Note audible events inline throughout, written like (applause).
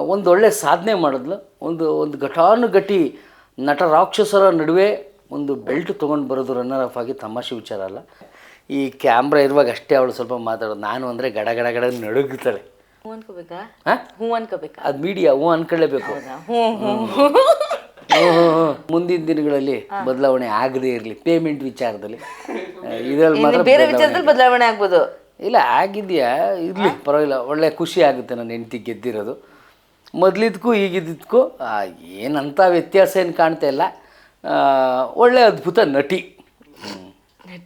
ಒಂದು ಒಳ್ಳೆ ಸಾಧನೆ ಮಾಡಿದ್ಲು. ಒಂದು ಒಂದು ಘಟಾನುಘಟಿ ನಟ ರಾಕ್ಷಸರ ನಡುವೆ ಒಂದು ಬೆಲ್ಟ್ ತೊಗೊಂಡು ಬರೋದು ರನ್ನರ್ ಆಫ್ ಆಗಿ ತಮಾಷೆ ವಿಚಾರ ಅಲ್ಲ. ಈ ಕ್ಯಾಮ್ರಾ ಇರುವಾಗ ಅಷ್ಟೇ ಅವಳು ಸ್ವಲ್ಪ ಮಾತಾಡೋದು. ನಾನು ಅಂದರೆ ಗಡ ಗಡ ಗಡ ನಡುಗುತ್ತಾಳೆ ಹ್ಞೂ ಅನ್ಕೋಬೇಕಾ? ಹಾಂ? ಹ್ಞೂ ಅನ್ಕೋಬೇಕಾ? ಅದು ಮೀಡಿಯಾ ಹ್ಞೂ ಅನ್ಕೊಳ್ಳೇಬೇಕು. ಮುಂದಿನ ದಿನಗಳಲ್ಲಿ ಬದಲಾವಣೆ ಆಗದೇ ಇರಲಿ. ಪೇಮೆಂಟ್ ವಿಚಾರದಲ್ಲಿ. ಇದರಲ್ಲಿ ಮಾತ್ರ ಬೇರೆ ವಿಚಾರದಲ್ಲಿ ಬದಲಾವಣೆ ಆಗ್ಬೋದು. ಇಲ್ಲ ಆಗಿದೆಯಾ? ಇರಲಿ ಪರವಾಗಿಲ್ಲ. ಒಳ್ಳೆ ಖುಷಿ ಆಗುತ್ತೆ ನನ್ನ ಹೆಂಡತಿ ಗೆದ್ದಿರೋದು. ಮೊದಲಿದ್ಕೂ ಈಗಿದ್ದಕ್ಕೂ ಏನಂಥ ವ್ಯತ್ಯಾಸ ಏನು ಕಾಣ್ತಾ ಇಲ್ಲ. ಒಳ್ಳೆ ಅದ್ಭುತ ನಟಿ.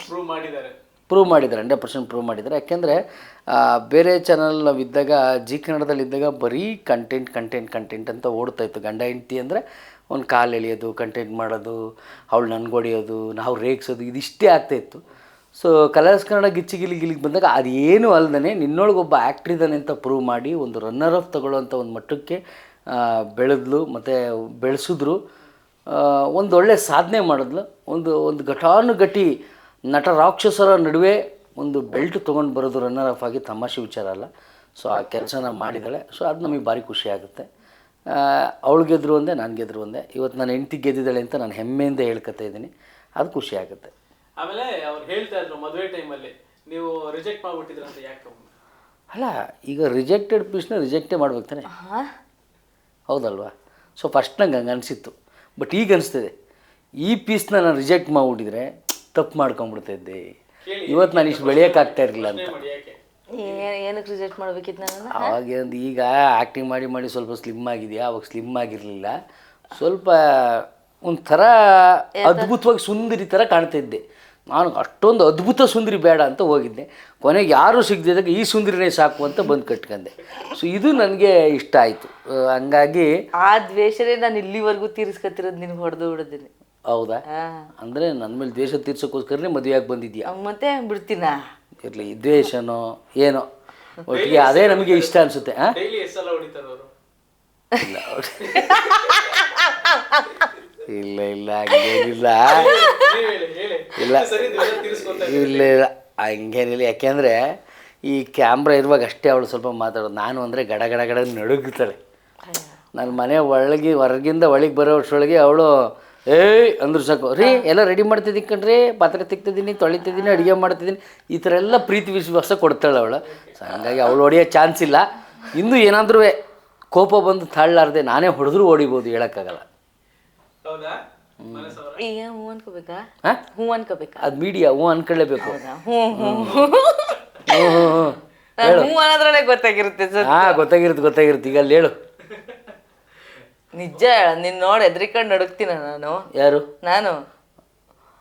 ಪ್ರೂವ್ ಮಾಡಿದ್ದಾರೆ. ಪ್ರೂವ್ ಮಾಡಿದ್ದಾರೆ ಹಂಡ್ರೆಡ್ ಪರ್ಸೆಂಟ್ ಪ್ರೂವ್ ಮಾಡಿದ್ದಾರೆ. ಯಾಕೆಂದರೆ ಬೇರೆ ಚಾನಲ್ ನಾವು ಇದ್ದಾಗ ಜಿ ಕನ್ನಡದಲ್ಲಿದ್ದಾಗ ಬರೀ ಕಂಟೆಂಟ್ ಕಂಟೆಂಟ್ ಕಂಟೆಂಟ್ ಅಂತ ಓಡ್ತಾ ಇತ್ತು. ಗಂಡ ಹೆಂಡತಿ ಅಂದರೆ ಒಂದು ಕಾಲು ಎಳೆಯೋದು ಕಂಟೆಂಟ್ ಮಾಡೋದು ಅವಳು ನನ್ಗೊಡಿಯೋದು ನಾವು ರೇಗಿಸೋದು ಇದಿಷ್ಟೇ ಆಗ್ತಾಯಿತ್ತು ಸೊ ಕಲರ್ಸ್ ಕನ್ನಡ ಗಿಚ್ಚಿ ಗಿಲಿ ಗಿಲಿಗೆ ಬಂದಾಗ ಅದೇನು ಅಲ್ಲದೆ ನಿನ್ನೊಳಗೊಬ್ಬ ಆ್ಯಕ್ಟ್ರ್ ಇದ್ದಾನೆ ಅಂತ ಪ್ರೂವ್ ಮಾಡಿ ಒಂದು ರನ್ನರ್ ಆಫ್ ತಗೊಳ್ಳೋಂಥ ಒಂದು ಮಟ್ಟಕ್ಕೆ ಬೆಳೆದ್ಲು, ಮತ್ತು ಬೆಳೆಸಿದ್ರು. ಒಂದು ಒಳ್ಳೆ ಸಾಧನೆ ಮಾಡಿದ್ಲು. ಒಂದು ಒಂದು ಘಟಾನುಘಟಿ ನಟ ರಾಕ್ಷಸರ ನಡುವೆ ಒಂದು ಬೆಲ್ಟ್ ತೊಗೊಂಡು ಬರೋದು ರನ್ನರ್ ಆಫ್ ಆಗಿ ತಮಾಷೆ ವಿಚಾರ ಅಲ್ಲ. ಸೊ ಆ ಕೆಲಸನ ಮಾಡಿದ್ದಾಳೆ ಸೊ ಅದು ನಮಗೆ ಭಾರಿ ಖುಷಿ ಆಗುತ್ತೆ. ಅವಳು ಗೆದ್ರು ಒಂದೇ, ನಾನು ಗೆದ್ರು ಒಂದೇ. ಇವತ್ತು ನಾನು ಹೆಂಡ್ತಿ ಗೆದ್ದಿದ್ದಾಳೆ ಅಂತ ನಾನು ಹೆಮ್ಮೆಯಿಂದ ಹೇಳ್ಕೊತಾ ಇದ್ದೀನಿ. ಅದು ಖುಷಿ ಆಗುತ್ತೆ. ಆಮೇಲೆ ಅವ್ರು ಹೇಳ್ತಾ ಇದ್ರು ಮದುವೆ ಟೈಮಲ್ಲಿ ನೀವು ರಿಜೆಕ್ಟ್ ಮಾಡ್ಬಿಟ್ಟಿದ್ರ ಅಂತ ಯಾಕೆ ಅಲ್ಲ ಈಗ ರಿಜೆಕ್ಟೆಡ್ ಪೀಸ್ನ ರಿಜೆಕ್ಟೇ ಮಾಡ್ಬೇಕು ತಾನೆ. ಹಾಂ. ಹೌದಲ್ವಾ? ಸೊ ಫಸ್ಟ್ ನಂಗೆ ಹಂಗೆ ಅನಿಸಿತ್ತು. ಬಟ್ ಈಗ ಅನಿಸ್ತಿದೆ. ಈ ಪೀಸ್ನ ನಾನು ರಿಜೆಕ್ಟ್ ಮಾಡಿಬಿಟ್ಟಿದ್ರೆ ತಪ್ಪು ಮಾಡ್ಕೊಂಬಿಡ್ತಾ ಇದ್ದೆ. ಇವತ್ತು ನಾನು ಇಷ್ಟು ಬೆಳೆಯೋಕ್ಕಾಗ್ತಾ ಇರಲಿಲ್ಲ ಅಂತ. ಏನಕ್ಕೆ ರಿಜೆಕ್ಟ್ ಮಾಡ್ಬೇಕಿತ್ತು ನಾನು ಅವಾಗ ಒಂದು ಈಗ ಆ್ಯಕ್ಟಿಂಗ್ ಮಾಡಿ ಮಾಡಿ ಸ್ವಲ್ಪ ಸ್ಲಿಮ್ ಆಗಿದೆಯಾ? ಅವಾಗ ಸ್ಲಿಮ್ ಆಗಿರಲಿಲ್ಲ. ಸ್ವಲ್ಪ ಒಂಥರ ಅದ್ಭುತವಾಗಿ ಸುಂದರಿ ಥರ ಕಾಣ್ತಾ ಇದ್ದೆ. ನಾನು ಅಷ್ಟೊಂದು ಅದ್ಭುತ ಸುಂದರಿ ಬೇಡ ಅಂತ ಹೋಗಿದ್ದೆ. ಕೊನೆಗೆ ಯಾರೂ ಸಿಗದಿದ್ದಾಗ ಈ ಸುಂದರಿನೇ ಸಾಕು ಅಂತ ಬಂದು ಕಟ್ಕೊಂಡೆ. ಸೊ ಇದು ನನಗೆ ಇಷ್ಟ ಆಯಿತು. ಹಂಗಾಗಿ ಆ ದ್ವೇಷನೇ ನಾನು ಇಲ್ಲಿವರೆಗೂ ತೀರಿಸ್ಕೊತಿರೋದು ನಿನಗೆ ಹೊಡೆದು ಬಿಡೋದಿನಿ ಹೌದಾ? ಅಂದರೆ ನನ್ನ ಮೇಲೆ ದ್ವೇಷ ತೀರ್ಸೋಕ್ಕೋಸ್ಕರನೇ ಮದುವೆಯಾಗಿ ಬಂದಿದ್ಯಾ? ಮತ್ತೆ ಬಿಡ್ತೀನ? ಇರಲಿ ದ್ವೇಷನೋ ಏನೋ. ಒಟ್ಟಿಗೆ ಅದೇ ನಮಗೆ ಇಷ್ಟ ಅನಿಸುತ್ತೆ ಹಾಂ ಇಲ್ಲ. ಇಲ್ಲ ಇಲ್ಲ ಇಲ್ಲ. ಇಲ್ಲ ಇಲ್ಲ. ಹಂಗೇನಿಲ್ಲ. ಯಾಕೆಂದರೆ ಈ ಕ್ಯಾಮ್ರಾ ಇರುವಾಗ ಅಷ್ಟೇ ಅವಳು ಸ್ವಲ್ಪ ಮಾತಾಡೋದು. ನಾನು ಅಂದರೆ ಗಡ ಗಡ ಗಡ ನಡುಗುತ್ತಾಳೆ. ನನ್ನ ಮನೆ ಒಳಗೆ ಹೊರಗಿಂದ ಒಳಗೆ ಬರೋ ಅಷ್ಟೊಳಗೆ ಅವಳು ಏಯ್! ಅಂದ್ರು ಸಾಕು. ರೀ ಎಲ್ಲ ರೆಡಿ ಮಾಡ್ತಿದ್ದೀನಿ ಕಣ್ರಿ. ಪಾತ್ರೆ ತಿಕ್ತಿದ್ದೀನಿ ತೊಳಿತಿದ್ದೀನಿ ಅಡುಗೆ ಮಾಡ್ತಿದ್ದೀನಿ. ಈ ಥರ ಎಲ್ಲ ಪ್ರೀತಿ ವಿಶ್ವಾಸ ಕೊಡ್ತಾಳೆ ಅವಳು. ಸೊ ಹಂಗಾಗಿ ಅವಳು ಹೊಡೆಯೋ ಚಾನ್ಸ್ ಇಲ್ಲ. ಇನ್ನೂ ಏನಾದ್ರೂ ಕೋಪ ಬಂದು ತಾಳಲಾರ್ದೆ ನಾನೇ ಹೊಡೆದ್ರೂ ಓಡಿಬೋದು ಹೇಳೋಕ್ಕಾಗಲ್ಲ. ಈಗ ಹ್ಞೂ ಅನ್ಕೋಬೇಕಾ? ಹಾಂ? ಹ್ಞೂ ಅನ್ಕೋಬೇಕಾ? ಅದು ಮೀಡಿಯಾ ಹ್ಞೂ ಅನ್ಕೊಳ್ಳೇಬೇಕು. (laughs) ಹ್ಞೂ ಹ್ಞೂ. ಹ್ಞೂ ಹ್ಞೂ ನಾನು ಹ್ಞೂ ಅನ್ನೋದ್ರಲ್ಲೇ ಗೊತ್ತಾಗಿರುತ್ತೆ ಸರ್ ಹಾಂ ಗೊತ್ತಾಗಿರುತ್ತೆ ಗೊತ್ತಾಗಿರುತ್ತೆ. ಈಗ ಅಲ್ಲಿ ಹೇಳು. ನಿಜ ನಿನ್ನ ನೋಡಿ ಹೆದ್ರಿಕೊಂಡು ನಡುಕ್ತೀನ ನಾನು? ಯಾರು? ನಾನು?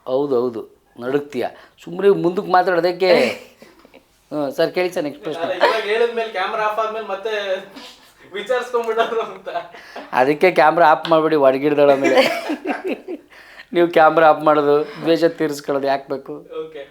ಹೌದು ಹೌದು. ನಡುಕ್ತೀಯ ಸುಮ್ಮನೆ ಮುಂದಕ್ಕೆ ಮಾತಾಡೋದಕ್ಕೆ (laughs) ಹ್ಞೂ ಸರ್ ಕೇಳಿ ಸರ್ ನೆಕ್ಸ್ಟ್ ಪ್ರಶ್ನೆ. ಹೇಳಿದ್ಮೇಲೆ ಕ್ಯಾಮ್ರಾ ಆಫ್ ಆದ್ಮೇಲೆ ಮತ್ತೆ ವಿಚಾರಿಸ್ಕೊಂಡ್ಬಿಡೋರು ಅಂತ. ಅದಕ್ಕೆ ಕ್ಯಾಮ್ರಾ ಆಫ್ ಮಾಡಿಬಿಡಿ ಒಡಗಿಡ್ದಾಳ ಮೇಲೆ (laughs) ನೀವು ಕ್ಯಾಮ್ರಾ ಆಫ್ ಮಾಡೋದು ದ್ವೇಷ ತೀರಿಸ್ಕೊಳ್ಳೋದು ಯಾಕೆ ಬೇಕು? ಓಕೆ